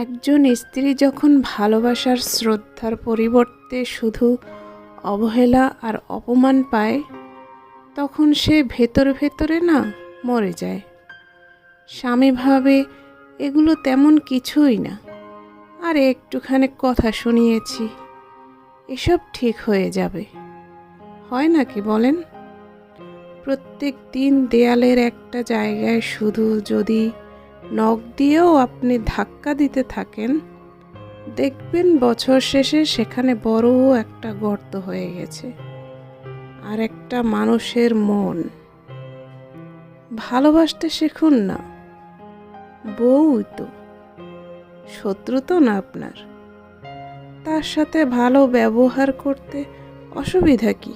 একজন স্ত্রী যখন ভালোবাসার শ্রদ্ধার পরিবর্তে শুধু অবহেলা আর অপমান পায়, তখন সে ভেতর ভেতরে না মরে যায়। স্বামী ভাবে, এগুলো তেমন কিছুই না। আর একটুখানি কথা শুনিয়েছি, এসব ঠিক হয়ে যাবে। হয় নাকি বলেন? প্রত্যেক দিন দেয়ালের একটা জায়গায় শুধু যদি নখ দিয়েও আপনি ধাক্কা দিতে থাকেন, দেখবেন বছর শেষে সেখানে বড় একটা গর্ত হয়ে গেছে। আর একটা মানুষের মন। ভালোবাসতে শিখুন না। বউ তো। শত্রু তো না আপনার। তার সাথে ভালো ব্যবহার করতে অসুবিধা কি?